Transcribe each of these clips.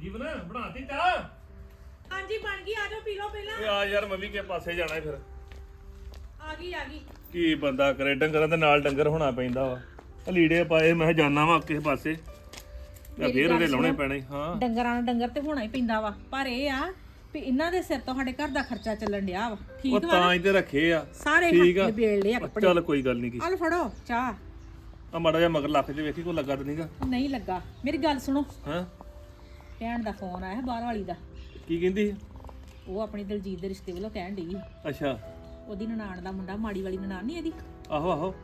ਜੀਵਨ ਬਣਾਤੀ ਚਾਹ ਹਾਂਜੀ ਬਣ ਗਈ ਆ ਜਾਓ ਪੀ ਲਓ ਪਹਿਲਾਂ। ਆ ਯਾਰ ਮੈਂ ਵੀ ਕੇ ਪਾਸੇ ਜਾਣਾ ਫਿਰ। ਆ ਗਈ ਆ ਗਈ। ਕੀ ਬੰਦਾ ਕਰੇ ਡੰਗਰਾਂ ਦੇ ਨਾਲ ਡੰਗਰ ਹੋਣਾ ਪੈਂਦਾ ਵਾ। ਆਹ ਲੀੜੇ ਪਾਏ ਮੈਂ ਜਾਣਾ ਵਾ ਕਿਸੇ ਪਾਸੇ। ਮੈਂ ਫੇਰ ਉਹਦੇ ਲਾਉਣੇ। ਪੈਣੇ ਹਾਂ। ਡੰਗਰਾਂ ਨਾਲ ਡੰਗਰ ਤੇ ਹੋਣਾ ਹੀ ਪੈਂਦਾ ਵਾ। ਪਰ ਇਹ ਆ ਵੀ ਇਹਨਾਂ ਦੇ ਸਿਰ ਤੋਂ ਸਾਡੇ ਘਰ ਦਾ ਖਰਚਾ ਚੱਲਣ ਡਿਆ ਵਾ। ਉਹ ਠੀਕ ਵਾ ਤਾਂ ਹੀ ਤੇ ਰੱਖੇ ਆ। ਸਾਰੇ ਠੀਕ ਆ। ਬੇਲ ਲਿਆ ਕੱਪੜੇ। ਚੱਲ ਕੋਈ ਗੱਲ ਨਹੀਂ ਕੀ। ਆਲ ਫੜੋ ਚਾਹ। ਆ ਮਾੜਾ ਜਿਹਾ ਮਗਰ ਲੱਖ ਚ ਵੇਖੀ ਕੋਈ ਲੱਗਾ ਤੇ ਨਹੀਂਗਾ ਨਹੀਂ ਲੱਗਾ। ਮੇਰੀ ਗੱਲ ਸੁਣੋ। ਹਾਂ? ਭੈਣ ਦਾ ਫੋਨ ਆਇਆ ਬਾਹਰ ਵਾਲੀ ਦਾ। ਕੀ ਕਹਿੰਦੀ ਉਹ ਆਪਣੀ ਦਲਜੀਤ ਦੇ ਰਿਸ਼ਤੇ ਵੱਲੋਂ ਕਹਿਣ ਡਈ ਅੱਛਾ। ਉਹਦੀ ਨਨਾਣ ਦਾ ਮੁੰਡਾ ਮਾੜੀ ਵਾਲੀ ਨਨਾਣ ਨਹੀਂ ਇਹਦੀ? ਆਹੋ ਆਹੋ।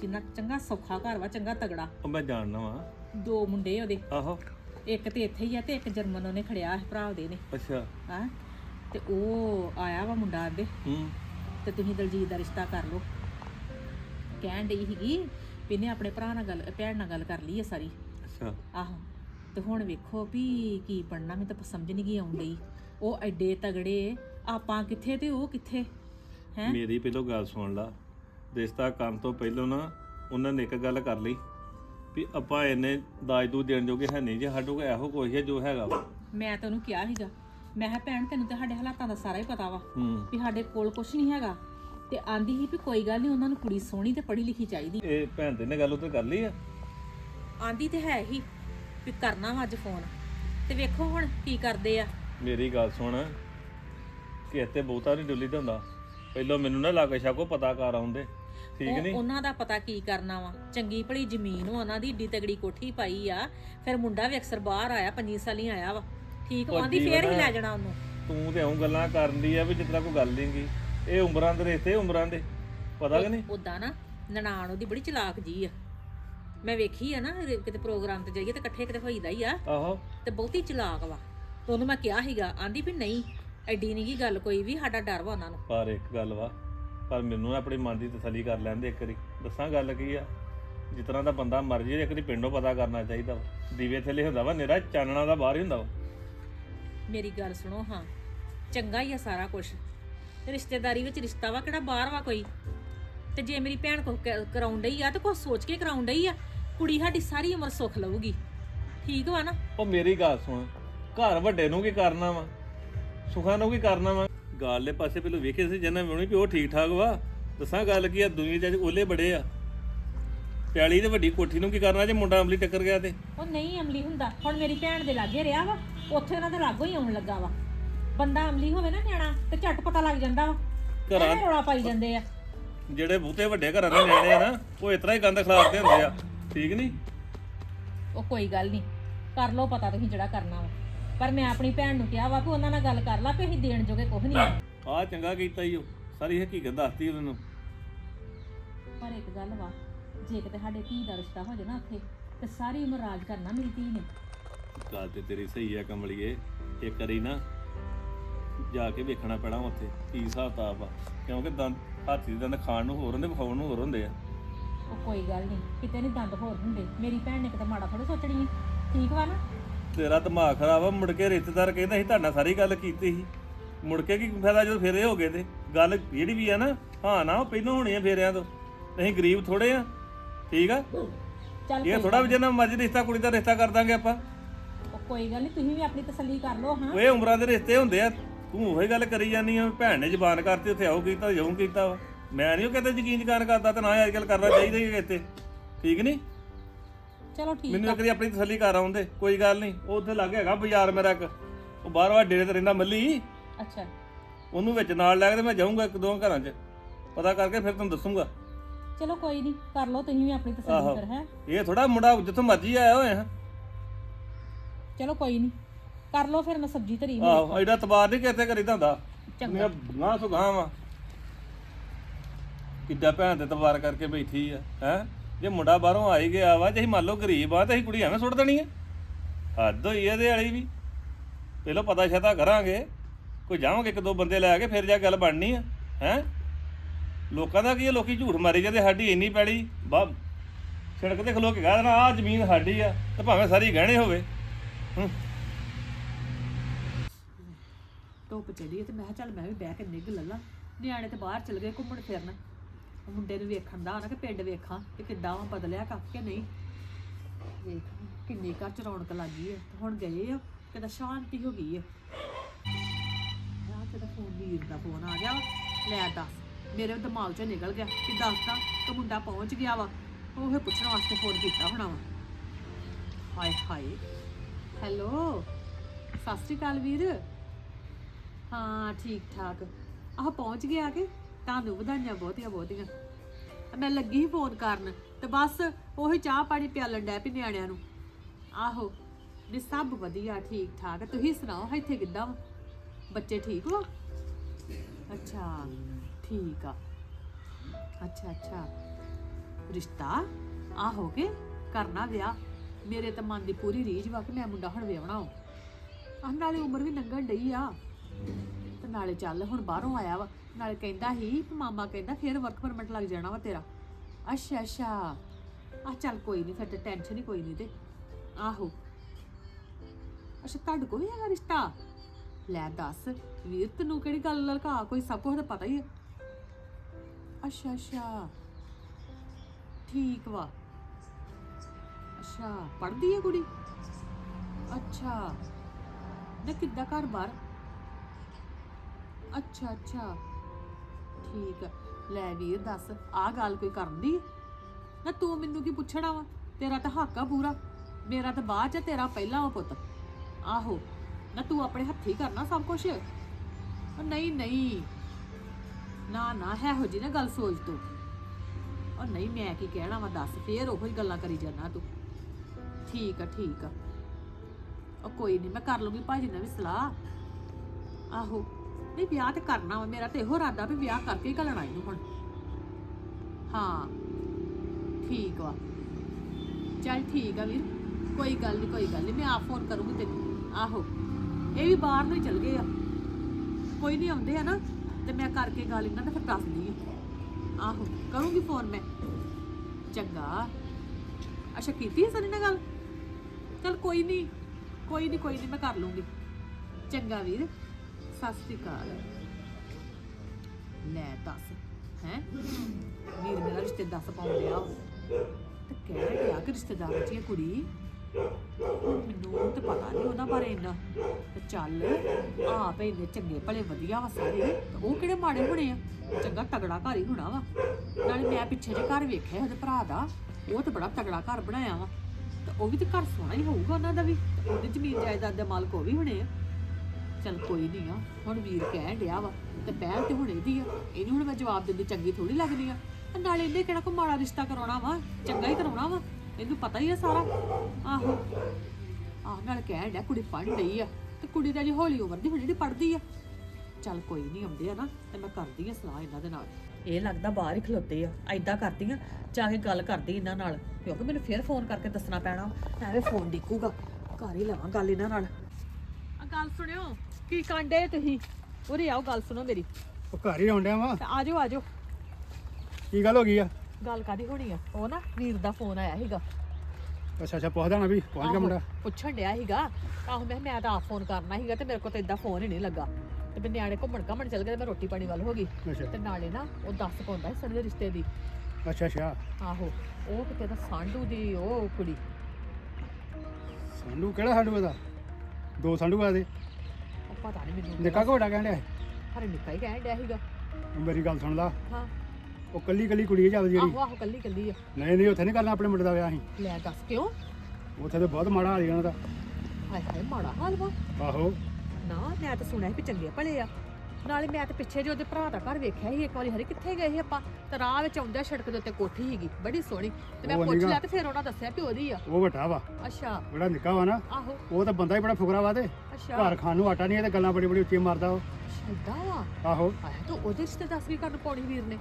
ਜਿੰਨਾ ਚੰਗਾ ਸੌਖਾ ਘਰ ਵਾ ਚੰਗਾ ਤਗੜਾ। ਉਹ ਮੈਂ ਜਾਣਦਾ ਵਾਂ। ਦੋ ਮੁੰਡੇ ਉਹਦੇ। ਆਹੋ। ਇੱਕ ਤੇ ਇੱਥੇ ਹੀ ਆ ਤੇ ਇੱਕ ਜਰਮਨ ਉਹਨੇ ਖੜਿਆ ਹੈ ਭਰਾ ਉਹਦੇ ਨੇ। ਅੱਛਾ। ਹਾਂ? ਤੇ ਉਹ ਆਇਆ ਵਾ ਮੁੰਡਾ ਆਂਦੇ ਹੂੰ। ਤੇ ਤੁਸੀਂ ਦਲਜੀਤ ਦਾ ਰਿਸ਼ਤਾ ਕਰ ਲਓ। ਕਹਿਣ ਡਈ ਸੀਗੀ ਵੀ ਇਹਨੇ ਆਪਣੇ ਭਰਾ ਨਾਲ ਗੱਲ ਭੈਣ ਨਾਲ ਗੱਲ ਕਰ ਲਈ ਹੈ ਸਾਰੀ। ਅੱਛਾ। ਆਹੋ। ਤੇ ਹੁਣ ਵੇਖੋ ਵੀ ਕੀ ਬਣਨਾ ਮੈਨੂੰ ਤਾਂ ਸਮਝ ਨਹੀਂ ਗਈ ਡਈ। ਉਹ ਐਡੇ ਤਗੜੇ ਆਪਾਂ ਕਿੱਥੇ ਤੇ ਉਹ ਕਿੱਥੇ? ਹੈ? ਮੇਰੀ ਪਹਿਲੋਂ ਗੱਲ ਸੁਣ ਲਾ। ਰਿਸ਼ਤਾ ਕਰਨ ਤੋਂ ਪਹਿਲਾਂ ਨਾ ਉਹਨਾਂ ਨੇ ਇੱਕ ਗੱਲ ਕਰ ਲਈ ਵੀ ਆਪਾਂ ਇਹਨੇ ਦਾਜ ਦੂ ਦੇਣ ਜੋਗੇ ਹੈ ਨਹੀਂ ਜੇ ਸਾਡੇ ਕੋਲ ਇਹੋ ਕੁਛ ਹੈ ਜੋ ਹੈਗਾ ਵਾ। ਮੈਂ ਤਾਂ ਉਹਨੂੰ ਕਿਹਾ ਸੀਗਾ। ਮੈਂ ਕਿਹਾ ਭੈਣ ਤੈਨੂੰ ਤਾਂ ਸਾਡੇ ਹਾਲਾਤਾਂ ਦਾ ਸਾਰਾ ਹੀ ਪਤਾ ਵਾ ਹੂੰ। ਵੀ ਸਾਡੇ ਕੋਲ ਕੁਝ ਨਹੀਂ ਹੈਗਾ। ਤੇ ਆਂਦੀ ਸੀ ਵੀ ਕੋਈ ਗੱਲ ਨਹੀਂ ਉਹਨਾਂ ਨੂੰ ਕੁੜੀ ਸੋਹਣੀ ਤੇ ਪੜ੍ਹੀ ਲਿਖੀ ਚਾਹੀਦੀ। ਇਹ ਭੈਣ ਤੇ ਨੇ ਗੱਲ ਉੱਤੇ ਕਰ ਲਈ ਆ? ਆਂਦੀ ਤੇ ਹੈ ਹੀ। ਵੀ ਕਰਨਾ ਵਾ ਅੱਜ ਫੋਨ। ਤੇ ਵੇਖੋ ਹੁਣ ਕੀ ਕਰਦੇ ਆ। ਮੇਰੀ ਗੱਲ ਸੁਣ। ਕਿ ਇੱਥੇ ਬਹੁਤਾ ਨਹੀਂ ਡੁੱਲੀ ਦਾ ਹੁੰਦਾ। ਪਹਿਲਾਂ ਮੈਨੂੰ ਨਾ ਲੱਗ ਸ਼ਾ ਕੋ ਪਤਾ ਕਰ ਆਉਂਦੇ। ਠੀਕ ਉਹ- ਨਹੀਂ ਉਹਨਾਂ ਦਾ ਪਤਾ ਕੀ ਕਰਨਾ ਵਾ। ਚੰਗੀ ਭਲੀ ਜ਼ਮੀਨ ਵਾ ਉਹਨਾਂ ਦੀ ਢੀ ਤਗੜੀ ਕੋਠੀ ਪਾਈ ਆ। ਫਿਰ ਮੁੰਡਾ ਵੀ ਅਕਸਰ ਬਾਹਰ ਆਇਆ 5 ਸਾਲੀ ਆਇਆ ਵਾ। ਠੀਕ ਉਹ ਆਂਦੀ ਫੇਰ ਹੀ ਲੈ ਜਾਣਾ ਉਹਨੂੰ। ਤੂੰ ਤੇ ਐਉਂ ਗੱਲਾਂ ਕਰਨ ਦੀ ਆ ਵੀ ਜਿੱਦਾਂ ਕੋਈ ਗੱਲ ਨਹੀਂਗੀ ਇਹ ਉਮਰਾਂ ਦੇ ਰਿਸ਼ਤੇ ਉਮਰਾਂ ਦੇ। ਪਤਾ ਕਿ ਨਹੀਂ ਉਦਾਂ ਨਾ ਨਨਾਣ ਉਹਦੀ ਬੜੀ ਚਲਾਕ ਜੀ ਆ। ਮੈਂ ਵੇਖੀ ਆ ਨਾ ਰੇ- ਕਿਤੇ ਪ੍ਰੋਗਰਾਮ ਤੇ ਜਾਈਏ ਤੇ ਇਕੱਠੇ ਕਿਤੇ ਹੋਈਦਾ ਹੀ ਆ। ਆਹੋ। ਤੇ ਬਹੁਤੀ ਚਲਾਕ ਵਾ। ਤੇ ਉਹਨੂੰ ਮੈਂ ਕਿਹਾ ਸੀਗਾ ਆਂਦੀ ਵੀ ਨਹੀਂ ਐਡੀ ਨਹੀਂ ਗੀ ਗੱਲ ਕੋਈ ਵੀ ਸਾਡਾ ਡਰ ਵਾ ਉਹਨਾਂ ਨੂੰ। ਪਰ ਇੱਕ ਗੱਲ ਵਾ ਪਰ ਮੈਨੂੰ ਨਾ ਆਪਣੀ ਮਨ ਦੀ ਤਸੱਲੀ ਕਰ ਲੈਂਦੇ ਇੱਕ ਵਾਰੀ। ਦੱਸਾਂ ਗੱਲ ਕੀ ਆ? ਜਿਸ ਤਰ੍ਹਾਂ ਦਾ ਬੰਦਾ ਮਰ ਜੇ ਇੱਕ ਵਾਰੀ ਪਿੰਡੋਂ ਪਤਾ ਕਰਨਾ ਚਾਹੀਦਾ ਵਾ। ਦੀਵੇ ਥੱਲੇ ਹੁੰਦਾ ਵਾ ਨਿਹਰਾ ਚਾਨਣਾ ਦਾ ਬਾਹਰ ਹੀ ਹੁੰਦਾ ਵਾ। ਮੇਰੀ ਗੱਲ ਸੁਣੋ ਹਾਂ ਚੰਗਾ ਹੀ ਆ ਸਾਰਾ ਕੁਝ ਰਿਸ਼ਤੇਦਾਰੀ ਵਿੱਚ ਰਿਸ਼ਤਾ ਵਾ ਕਿਹੜਾ ਬਾਹਰ ਵਾ ਕੋਈ? ਤੇ ਜੇ ਮੇਰੀ ਭੈਣ ਕੋ ਕਰਾਉਣ ਡਈ ਆ ਤੇ ਕੁਛ ਸੋਚ ਕੇ ਕਰਾਉਣ ਡਈ ਆ ਕੁੜੀ ਸਾਡੀ ਸਾਰੀ ਉਮਰ ਸੁੱਖ ਲਊਗੀ। ਠੀਕ ਵਾ ਨਾ? ਉਹ ਮੇਰੀ ਗੱਲ ਸੁਣ ਘਰ ਵੱਡੇ ਨੂੰ ਕੀ ਕਰਨਾ ਵਾ? ਸੁਖਾਂ ਨੂੰ ਕੀ ਕਰਨਾ ਵਾ? ਗੱਲ ਦੇ ਪਾਸੇ ਪਹਿਲਾਂ ਵੇਖੇ ਸੀ ਜਨਾ ਮੈਨੂੰ ਵੀ ਉਹ ਠੀਕ ਠਾਕ ਵਾ। ਦੱਸਾਂ ਗੱਲ ਕੀ ਆ ਦੁਨੀਆ 'ਚ ਓਲੇ ਬੜੇ ਆ। ਪਿਆਲੀ ਤੇ ਵੱਡੀ ਕੋਠੀ ਨੂੰ ਕੀ ਕਰਨਾ ਜੇ ਮੁੰਡਾ ਅਮਲੀ ਟੱਕਰ ਗਿਆ ਤੇ? ਉਹ ਨਹੀਂ ਅਮਲੀ ਹੁੰਦਾ ਹੁਣ ਮੇਰੀ ਭੈਣ ਦੇ ਲਾਗੇ ਰਿਹਾ ਵਾ ਉੱਥੇ ਉਹਨਾਂ ਦੇ ਲਾਗੋਂ ਹੀ ਆਉਣ ਲੱਗਾ ਵਾ। ਬੰਦਾ ਅਮਲੀ ਹੋਵੇ ਨਾ ਨਿਆਣਾ ਤੇ ਝੱਟ ਪਤਾ ਲੱਗ ਜਾਂਦਾ ਵਾ। ਘਰਾਂ ਰੌਲਾ ਪਾਈ ਜਾਂਦੇ ਆ। ਜਿਹੜੇ ਬਹੁਤੇ ਵੱਡੇ ਘਰਾਂ ਦੇ ਨਿਆਣੇ ਆ ਨਾ ਉਹ ਇਤਨਾ ਹੀ ਗੰਦ ਖਿਲਾਰਦੇ ਹੁੰਦੇ ਆ। ਠੀਕ ਨਹੀਂ ਉਹ ਕੋਈ ਗੱਲ ਨਹੀਂ ਕਰ ਲਓ ਪਤਾ ਤੁਸੀਂ ਜਿਹੜਾ ਕਰਨਾ ਵਾ। ਪਰ ਮੈਂ ਆਪਣੀ ਭੈਣ ਨੂੰ ਕਿਹਾ ਵਾ ਕਿ ਉਹਨਾਂ ਨਾਲ ਗੱਲ ਕਰ ਲਾ ਕਿ ਅਸੀਂ ਦੇਣ ਜੋਗੇ ਕੁਝ ਨਹੀਂ ਆ। ਆ ਚੰਗਾ ਕੀਤਾ ਈ ਉਹ ਸਾਰੀ ਹਕੀਕਤ ਦੱਸਤੀ ਉਹਨਾਂ ਨੂੰ। ਪਰ ਇੱਕ ਗੱਲ ਵਾ ਜੇ ਕਿਤੇ ਸਾਡੇ ਧੀ ਦਾ ਰਿਸ਼ਤਾ ਹੋ ਨਾ ਉੱਥੇ ਤੇ ਸਾਰੀ ਉਮਰ ਰਾਜ ਕਰਨਾ ਮੇਰੀ ਧੀ ਨੇ। ਗੱਲ ਤੇ ਤੇਰੀ ਸਹੀ ਆ ਕਮਲੀਏ। ਇੱਕ ਵਾਰੀ ਨਾ ਜਾ ਕੇ ਵੇਖਣਾ ਪੈਣਾ ਉੱਥੇ ਕੀ ਹਿਸਾਬ ਕਿਤਾਬ ਆ। ਕਿਉਂਕਿ ਦੰਦ ਹਾਥੀ ਦੇ ਦੰਦ ਖਾਣ ਨੂੰ ਹੋਰ ਹੁੰਦੇ ਵਿਖਾਉਣ ਨੂੰ ਹੋਰ ਹੁੰਦੇ ਆ। ਉਹ ਕੋਈ ਗੱਲ ਨਹੀਂ ਕਿਤੇ ਨਹੀਂ ਦੰਦ ਹੋਰ ਹੁੰਦੇ। ਮੇਰੀ ਭੈਣ ਨੇ ਕਿਤੇ ਮਾੜਾ ਥੋੜਾ ਸੋਚਣੀ ਹੈ ਠੀਕ ਵਾ ਨਾ? ਤੇਰਾ ਦਿਮਾਗ ਖਰਾਬ ਆ ਮੁੜ ਕੇ ਰਿਸ਼ਤੇਦਾਰ ਕਹਿੰਦਾ ਸੀ ਤੁਹਾਡਾ ਸਾਰੀ ਗੱਲ ਕੀਤੀ ਸੀ। ਮੁੜ ਕੇ ਕੀ ਫਾਇਦਾ ਜਦੋਂ ਫੇਰੇ ਹੋ ਗਏ ਤੇ? ਗੱਲ ਜਿਹੜੀ ਵੀ ਆ ਨਾ ਹਾਂ ਨਾ ਉਹ ਪਹਿਲਾਂ ਹੋਣੀ ਆ ਫੇਰਿਆਂ ਤੋਂ। ਅਸੀਂ ਗਰੀਬ ਥੋੜੇ ਆ। ਠੀਕ ਆ? ਚੱਲ ਇਹ ਕੋਈ ਥੋੜਾ ਵੀ ਜਿੰਨਾ ਮਰਜ਼ੀ ਰਿਸ਼ਤਾ ਕੁੜੀ ਦਾ ਰਿਸ਼ਤਾ ਕਰ ਦਾਂਗੇ ਆਪਾਂ। ਉਹ ਕੋਈ ਗੱਲ ਨਹੀਂ ਤੁਸੀਂ ਵੀ ਆਪਣੀ ਤਸੱਲੀ ਕਰ ਲਓ ਹਾਂ। ਉਹ ਇਹ ਉਮਰਾਂ ਦੇ ਰਿਸ਼ਤੇ ਹੁੰਦੇ ਆ। ਤੂੰ ਉਹੀ ਗੱਲ ਕਰੀ ਜਾਂਦੀ ਆ ਭੈਣ ਨੇ ਜ਼ਬਾਨ ਕਰਤੀ ਉੱਥੇ ਆਉ ਕੀਤਾ ਜਉਂ ਕੀਤਾ ਵਾ। ਮੈਂ ਨਹੀਂ ਉਹ ਕਹਿੰਦਾ ਯਕੀਨ ਜਾਨ ਕਰਦਾ ਤੇ ਨਾ ਅੱਜ ਕੱਲ ਕਰਨਾ ਚਾਹੀਦਾ ਹੀ ਕਿਤੇ ਠੀਕ ਨਹੀਂ ਚਲੋ ਠੀਕ ਮੈਨੂੰ ਇੱਕ ਵਾਰੀ ਆਪਣੀ ਤਸੱਲੀ ਕਰ ਆਉਂਦੇ ਕੋਈ ਗੱਲ ਨਹੀਂ ਉਹ ਉੱਥੇ ਲੱਗ ਹੈਗਾ ਬਾਜ਼ਾਰ ਮੇਰਾ ਇੱਕ। ਉਹ ਬਾਹਰੋਂ ਡੇਰੇ ਤੇ ਰਹਿੰਦਾ ਮੱਲੀ। ਅੱਛਾ। ਉਹਨੂੰ ਵਿੱਚ ਨਾਲ ਲੈ ਕੇ ਤੇ ਮੈਂ ਜਾਊਂਗਾ ਇੱਕ ਦੋ ਘਰਾਂ 'ਚ। ਪਤਾ ਕਰਕੇ ਫਿਰ ਤੁਹਾਨੂੰ ਦੱਸੂਗਾ। ਚਲੋ ਕੋਈ ਨਹੀਂ ਕਰ ਲਓ ਤੁਸੀਂ ਵੀ ਆਪਣੀ ਤਸੱਲੀ। ਕਰ ਹੈ। ਇਹ ਥੋੜਾ ਮੁੰਡਾ ਜਿੱਥੋਂ ਮਰਜ਼ੀ ਆਇਆ ਹੋਇਆ ਹਾਂ। ਚਲੋ ਕੋਈ ਨਹੀਂ ਕਰ ਲਓ ਫਿਰ ਮੈਂ ਸਬਜ਼ੀ ਧਰੀ ਹੋਈ। ਆਹੋ ਐਡਾ ਤਬਾਰ ਨਹੀਂ ਕਿਤੇ ਕਰੀਦਾ ਹੁੰਦਾ ਚੰਗਾ। ਮੈਂ ਗਾਂ ਸੁਗਾਂ ਵਾ ਕਿੱਦਾਂ ਭੈਣ ਤੇ ਤਬਾਰ ਕਰਕੇ ਬੈਠੀ ਆ ਹੈ? ਜੇ ਮੁੰਡਾ ਬਾਹਰੋਂ ਆ ਹੀ ਗਿਆ ਵਾ ਜੇ ਅਸੀਂ ਮੰਨ ਲਓ ਗਰੀਬ ਆ ਤੇ ਅਸੀਂ ਕੁੜੀ ਐਵੇਂ ਸੁੱਟ ਦੇਣੀ ਆ? ਹੱਦ ਹੋਈ ਆ ਇਹਦੇ ਵਾਲੀ ਵੀ। ਪਹਿਲਾਂ ਪਤਾ ਸ਼ਤਾ ਕਰਾਂਗੇ। ਕੋਈ ਜਾਵਾਂਗੇ ਇੱਕ ਦੋ ਬੰਦੇ ਲੈ ਕੇ ਫਿਰ ਜਾ ਗੱਲ ਬਣਨੀ ਆ ਹੈ? ਲੋਕਾਂ ਦਾ ਕੀ ਆ ਲੋਕੀ ਝੂਠ ਮਾਰੀ ਜਾਂਦੇ ਸਾਡੀ ਇੰਨੀ ਪੈੜੀ। ਬਾ ਸੜਕ ਤੇ ਖਲੋ ਕੇ ਕਹਿ ਦੇਣਾ ਆਹ ਜ਼ਮੀਨ ਸਾਡੀ ਆ ਤੇ ਭਾਵੇਂ ਸਾਰੀ ਗਹਿਣੇ ਹੋਵੇ। ਹੂੰ। ਧੁੱਪ ਚੜੀ ਤੇ ਮੈਂ ਕਿਹਾ ਚੱਲ ਮੈਂ ਵੀ ਬਹਿ ਕੇ ਨਿੱਘ ਲੱਲਾ। ਨਿਆਣੇ ਤੇ ਬਾਹਰ ਚਲ ਗਏ ਘੁੰਮਣ ਫਿਰਨ। ਮੁੰਡੇ ਨੂੰ ਵੇਖਣ ਦਾ ਨਾ ਕਿ ਪਿੰਡ ਵੇਖਾਂ ਕਿ ਕਿੱਦਾਂ ਉਹ ਬਦਲਿਆ ਕੱਪ ਕੇ ਨਹੀਂ। ਵੇਖ ਕਿੰਨੀ ਘਰ ਚ ਰੌਣਕ ਲੱਗੀ ਹੈ ਹੁਣ ਗਏ ਆ, ਕਿਤੇ ਸ਼ਾਂਤੀ ਹੋ ਗਈ ਆ। ਆ ਕਿਤੇ ਫੋਨ ਵੀਰ ਦਾ ਫੋਨ ਆ ਗਿਆ। ਲੈ ਦੱਸ, ਮੇਰੇ ਦਿਮਾਗ ਚੋਂ ਨਿਕਲ ਗਿਆ ਕਿ ਦੱਸਦਾ ਕਿ ਮੁੰਡਾ ਪਹੁੰਚ ਗਿਆ ਵਾ। ਉਹ ਪੁੱਛਣ ਵਾਸਤੇ ਫੋਨ ਕੀਤਾ ਹੋਣਾ ਵਾ। ਹਾਏ ਹਾਏ। ਹੈਲੋ, ਸਤਿ ਸ਼੍ਰੀ ਅਕਾਲ ਵੀਰ। ਹਾਂ, ਠੀਕ ਠਾਕ। ਆਹ ਪਹੁੰਚ ਗਿਆ ਕਿ? ਤੁਹਾਨੂੰ ਵਧਾਈਆਂ ਬਹੁਤੀਆਂ ਬਹੁਤੀਆਂ। ਮੈਂ ਲੱਗੀ ਸੀ ਫੋਨ ਕਰਨ ਤੇ ਬਸ ਉਹੀ ਚਾਹ ਪਾਣੀ ਪਿਆਲਣ ਡੈ ਪਈ ਨਿਆਣਿਆਂ ਨੂੰ। ਆਹੋ ਨੇ ਸਭ ਵਧੀਆ, ਠੀਕ ਠਾਕ। ਤੁਸੀਂ ਸੁਣਾਓ, ਇੱਥੇ ਕਿੱਦਾਂ ਵਾ? ਬੱਚੇ ਠੀਕ ਵਾ? ਅੱਛਾ, ਠੀਕ ਆ। ਅੱਛਾ ਅੱਛਾ। ਰਿਸ਼ਤਾ? ਆ ਹੋ ਕੇ? ਕਰਨਾ ਵਿਆਹ। ਮੇਰੇ ਤਾਂ ਮਨ ਦੀ ਪੂਰੀ ਰੀਝ ਵਾ ਕਿ ਮੈਂ ਮੁੰਡਾ ਹੁਣ ਵਿਆਹਣਾ ਆ ਨਾਲੇ ਉਮਰ ਵੀ ਲੰਘਣ ਡਈ ਆ। ਤੇ ਨਾਲੇ ਚੱਲ ਹੁਣ ਬਾਹਰੋਂ ਆਇਆ ਵਾ। ਨਾਲੇ ਕਹਿੰਦਾ ਹੀ ਮਾਮਾ ਕਹਿੰਦਾ ਫਿਰ ਵਰਕ ਪਰਮਿਟ ਲੱਗ ਜਾਣਾ ਵਾ ਤੇਰਾ। ਅੱਛਾ ਅੱਛਾ। ਆ ਚੱਲ ਕੋਈ ਨਹੀਂ ਫਿਰ ਤੇ ਟੈਨਸ਼ਨ ਹੀ ਕੋਈ ਨਹੀਂ ਤੇ। ਆਹੋ। ਅੱਛਾ, ਤੁਹਾਡੇ ਕੋਲ ਵੀ ਹੈਗਾ ਰਿਸ਼ਤਾ? ਲੈ ਦੱਸ ਵੀਰ ਤੈਨੂੰ ਕਿਹੜੀ ਗੱਲ ਲਲਕਾ, ਕੋਈ ਸਭ ਕੁਝ ਤਾਂ ਪਤਾ ਹੀ ਹੈ ਅੱਛਾ ਅੱਛਾ। ਠੀਕ ਵਾ। ਅੱਛਾ, ਪੜ੍ਹਦੀ ਹੈ ਕੁੜੀ? ਅੱਛਾ। ਨਾ ਕਿੱਦਾਂ ਘਰ ਬਾਰ ਅੱਛਾ ਅੱਛਾ। ਠੀਕ ਆ। ਲੈ ਵੀਰ, ਦੱਸ, ਆਹ ਗੱਲ ਕੋਈ ਕਰਦੀ ਹੈ? ਨਾ ਤੂੰ ਮੈਨੂੰ ਕੀ ਪੁੱਛਣਾ ਵਾ? ਤੇਰਾ ਤਾਂ ਹੱਕ ਆ ਪੂਰਾ। ਮੇਰਾ ਤਾਂ ਬਾਅਦ ਚ ਤੇਰਾ ਪਹਿਲਾਂ ਵਾ ਪੁੱਤ। ਆਹੋ, ਨਾ ਤੂੰ ਆਪਣੇ ਹੱਥੀ ਕਰਨਾ ਸਭ ਕੁਝ ਨਹੀਂ ਨਹੀਂ। ਨਾ ਨਾ ਹੈ ਹੋ ਜੀ ਨਾ ਗੱਲ ਸੋਚ ਤੂੰ। ਉਹ ਨਹੀਂ, ਮੈਂ ਕੀ ਕਹਿਣਾ ਵਾ, ਦੱਸ, ਫੇਰ ਉਹੀ ਗੱਲਾਂ ਕਰੀ ਜਾਣਾ ਤੂੰ। ਠੀਕ ਆ ਠੀਕ ਆ। ਉਹ ਕੋਈ ਨਹੀਂ ਮੈਂ ਕਰ ਲੂੰਗੀ, ਭਾਜੀ ਨਾਲ ਵੀ ਸਲਾਹ। ਆਹੋ। ਨਹੀਂ ਵਿਆਹ ਤੇ ਕਰਨਾ ਵਾ ਮੇਰਾ ਤੇ ਇਹੋ ਇਰਾਦਾ ਵੀ ਵਿਆਹ ਕਰਕੇ ਹੀ ਘਲਣਾ ਇਹਨੂੰ ਹੁਣ। ਹਾਂ, ਠੀਕ ਵਾ। ਚੱਲ ਠੀਕ ਆ ਵੀਰ, ਕੋਈ ਗੱਲ ਨਹੀਂ ਕੋਈ ਗੱਲ ਨਹੀਂ ਮੈਂ ਆਪ ਫੋਨ ਕਰੂੰਗੀ ਤੈਨੂੰ। ਆਹੋ, ਇਹ ਵੀ ਬਾਹਰ ਨੂੰ ਹੀ ਚਲ ਗਏ ਆ। ਕੋਈ ਨਹੀਂ ਆਉਂਦੇ ਆ ਨਾ, ਤੇ ਮੈਂ ਕਰਕੇ ਗੱਲ ਇਹਨਾਂ ਨਾਲ ਫਿਰ ਦੱਸਦੀ ਆਹੋ, ਕਰੂੰਗੀ ਫੋਨ ਮੈਂ। ਚੰਗਾ। ਅੱਛਾ, ਕੀਤੀ ਹੈ ਸਨੀ ਨਾਲ ਗੱਲ? ਚਲ ਕੋਈ ਨਹੀਂ ਕੋਈ ਨਹੀਂ ਕੋਈ ਨਹੀਂ ਮੈਂ ਕਰ ਲੂੰਗੀ। ਚੰਗਾ ਵੀਰ। ਸਤਿ ਸ੍ਰੀ ਅਕਾਲ। ਲੈ ਦੱਸ, ਹੈ? ਵੀਰ ਮੇਰਾ ਰਿਸ਼ਤੇ ਦੱਸ ਪਾਉਣ ਲਿਆ ਤੇ ਕਹਿ ਗਿਆ ਕਿ ਰਿਸ਼ਤੇਦਾਰ ਚ ਹੀ ਹੈ ਕੁੜੀ। ਮੈਨੂੰ ਤੇ ਪਤਾ ਨਹੀਂ ਉਹਨਾਂ ਬਾਰੇ ਇੰਨਾ। ਤੇ ਚੱਲ, ਆਪ ਇੰਨੇ ਚੰਗੇ ਭਲੇ ਵਧੀਆ ਵਾ ਸਾਰੇ। ਤੇ ਉਹ ਕਿਹੜੇ ਮਾੜੇ ਹੋਣੇ ਆ? ਚੰਗਾ ਤਗੜਾ ਘਰ ਹੀ ਹੋਣਾ ਵਾ। ਨਾਲੇ ਮੈਂ ਪਿੱਛੇ ਜੇ ਘਰ ਵੇਖਿਆ ਉਹਦੇ ਭਰਾ ਦਾ। ਉਹ ਤੇ ਬੜਾ ਤਗੜਾ ਘਰ ਬਣਾਇਆ ਵਾ। ਤੇ ਉਹ ਵੀ ਤੇ ਘਰ ਸੋਹਣਾ ਹੀ ਹੋਊਗਾ ਉਹਨਾਂ ਦਾ ਵੀ। ਤੇ ਉਹਦੀ ਜ਼ਮੀਨ ਜਾਇਦਾਦ ਦੇ ਮਾਲਕ ਉਹ ਵੀ ਹੋਣੇ ਆ। ਚਲ ਕੋਈ ਨਹੀਂ ਆ ਹੁਣ ਵੀਰ ਕਹਿਣ ਡਿਆ ਵਾ ਤੇ ਪਹਿਲ ਤੇ ਹੁਣ ਇਹਦੀ ਆ ਇਹਨੂੰ ਹੁਣ ਮੈਂ ਜਵਾਬ ਦਿੰਦੀ ਚੰਗੀ ਥੋੜੀ ਲੱਗਦੀ ਆ। ਤੇ ਨਾਲੇ ਇਹਨੇ ਕਿਹੜਾ ਕੋਈ ਮਾੜਾ ਰਿਸ਼ਤਾ ਕਰਾਉਣਾ ਵਾ ਚੰਗਾ ਹੀ ਕਰਾਉਣਾ ਵਾ ਇਹਨੂੰ ਪਤਾ ਹੀ ਆ ਸਾਰਾ। ਆਹੋ ਆਹ ਨਾਲ ਕਹਿਣ ਡਿਆ ਕੁੜੀ ਪੜ੍ਹ ਰਹੀ ਆ ਤੇ ਕੁੜੀ ਦਾ ਜੀ ਹੌਲੀ ਉਮਰ ਦੀ ਹੁਣ ਜਿਹੜੀ ਪੜ੍ਹਦੀ ਆ। ਚੱਲ ਕੋਈ ਨਹੀਂ ਆਉਂਦੇ ਆ ਨਾ ਤੇ ਮੈਂ ਕਰਦੀ ਆ ਸਲਾਹ ਇਹਨਾਂ ਦੇ ਨਾਲ। ਇਹ ਲੱਗਦਾ ਬਾਹਰ ਹੀ ਖਲੋਤੇ ਆ ਐਦਾਂ ਕਰਦੀ ਆ ਜਾ ਕੇ ਗੱਲ ਕਰਦੀ ਇਹਨਾਂ ਨਾਲ ਕਿਉਂਕਿ ਮੈਨੂੰ ਫੇਰ ਫੋਨ ਕਰਕੇ ਦੱਸਣਾ ਪੈਣਾ ਐਵੇਂ ਫੋਨ ਡਿੱਕੂਗਾ ਕਰ ਹੀ ਲਵਾਂ ਗੱਲ ਇਹਨਾਂ ਨਾਲ। ਆ ਗੱਲ ਸੁਣਿਓ ਕੀ ਕਾਂਡੇ ਤੁਸੀਂ? ਉਰੇ ਆਓ ਗੱਲ ਸੁਣੋ ਮੇਰੀ। ਉਹ ਘਰ ਹੀ ਆਉਂਦਿਆ ਵਾ। ਆਜੋ ਆਜੋ। ਕੀ ਗੱਲ ਹੋ ਗਈ ਆ? ਗੱਲ ਕਾਦੀ ਹੋਣੀ ਆ? ਉਹ ਨਾ ਵੀਰ ਦਾ ਫੋਨ ਆਇਆ ਸੀਗਾ। ਅੱਛਾ ਅੱਛਾ ਪੁੱਛਦਾ ਨਾ ਵੀ ਪਹੁੰਚ ਗਿਆ ਆਹੋ, ਮੁੰਡਾ। ਪੁੱਛਣ ਡਿਆ ਸੀਗਾ। ਆਹੋ ਮੈਂ ਮੈਂ ਤਾਂ ਆਪ ਫੋਨ ਕਰਨਾ ਸੀਗਾ ਤੇ ਮੇਰੇ ਕੋਲ ਤਾਂ ਇਦਾਂ ਫੋਨ ਹੀ ਨਹੀਂ ਲੱਗਾ। ਤੇ ਮੈਂ ਨਿਆਣੇ ਘੁੰਮਣ ਘੁੰਮਣ ਚੱਲ ਗਏ ਤੇ ਮੈਂ ਰੋਟੀ ਪਾਣੀ ਵੱਲ ਹੋ ਗਈ। ਅੱਛਾ। ਤੇ ਨਾਲੇ ਨਾ ਉਹ ਦੱਸ ਪਾਉਂਦਾ ਸੀ ਸਾਡੇ ਰਿਸ਼ਤੇ ਦੀ? ਅੱਛਾ ਅੱਛਾ। ਆਹੋ ਉਹ ਕਿਤੇ ਦਾ ਸਾਂਢੂ ਦੀ ਉਹ ਕੁੜੀ। ਸੰਡੂ ਕਿਹੜਾ ਸੰਡੂ ਇਹਦਾ? ਦੋ ਸੰਡੂ ਆ ਦੇ ਪਤਾ ਨਹੀਂ ਮੈਨੂੰ ਨਿੱਕਾ ਕੋ ਵੱਡਾ ਕਹਿੰਦਾ ਹਰੇ ਨਿੱਕਾ ਹੀ ਕਹਿਣ ਡਿਆ ਸੀਗਾ। ਮੇਰੀ ਗੱਲ ਸੁਣ ਲਾ। ਹਾਂ। ਉਹ ਕੱਲੀ ਕੱਲੀ ਕੁੜੀ ਹੈ ਚੱਲ ਜਿਹੜੀ। ਆਹੋ ਆਹੋ ਕੱਲੀ ਕੱਲੀ ਆ। ਨਹੀਂ ਨਹੀਂ ਉੱਥੇ ਨਹੀਂ ਕਰਨਾ ਆਪਣੇ ਮੁੰਡੇ ਦਾ ਵਿਆਹ ਅਸੀਂ। ਲੈ ਦੱਸ ਕਿਉਂ? ਉੱਥੇ ਤੇ ਬਹੁਤ ਮਾੜਾ ਹਾਲ ਹੀ ਉਹਨਾਂ ਦਾ। ਹਾਏ ਹਾਏ ਮਾੜਾ ਹਾਲ ਵਾ। ਆਹੋ। ਨਾ ਮੈਂ ਤਾਂ ਸੁਣਿਆ ਸੀ ਵੀ ਚੰਗੇ ਭਲੇ ਆ। ਨਾਲੇ ਮੈਂ ਤਾਂ ਪਿੱਛੇ ਜੇ ਉਹਦੇ ਭਰਾ ਦਾ ਘਰ ਵੇਖਿਆ ਸੀ ਇੱਕ ਵਾਰੀ ਹਰੇ ਕਿੱਥੇ ਗਏ ਸੀ ਆਪਾਂ ਤੇ ਰਾਹ ਵਿੱਚ ਆਉਂਦਿਆਂ ਸੜਕ ਦੇ ਉੱਤੇ ਕੋਠੀ ਸੀਗੀ ਬੜੀ ਸੋਹਣੀ। ਤੇ ਮੈਂ ਉਹ ਪੁੱਛ ਨੀਗਾ। ਲਿਆ ਤੇ ਫਿਰ ਉਹਨਾਂ ਦੱਸਿਆ ਕਿ ਉਹਦੀ ਆ। ਉਹ ਵੱਡਾ ਵਾ। ਅੱਛਾ। ਜਿਹੜਾ ਨਿੱਕਾ ਵਾ ਨਾ। ਆਹੋ। ਉਹ ਤਾਂ ਬੰਦਾ ਹੀ ਬੜਾ ਫੁਕਰਾ ਵਾ ਤੇ। ਅੱਛਾ। ਘਰ ਖਾਣ ਨੂੰ ਆਟਾ ਨਹੀਂ ਹੈ ਤੇ ਗੱਲਾਂ ਬੜੀ ਬੜੀ ਉੱਚੀ ਮਾਰਦਾ ਉਹ। ਸ਼ੈਦਾ ਵਾ। ਆਹੋ। ਆਇਆ ਤਾਂ ਉਹਦੇ ਰਿਸ਼ਤੇ ਦੱਸ ਵੀ ਕਰਨ ਪੌਣੀ ਵੀਰ ਨੇ।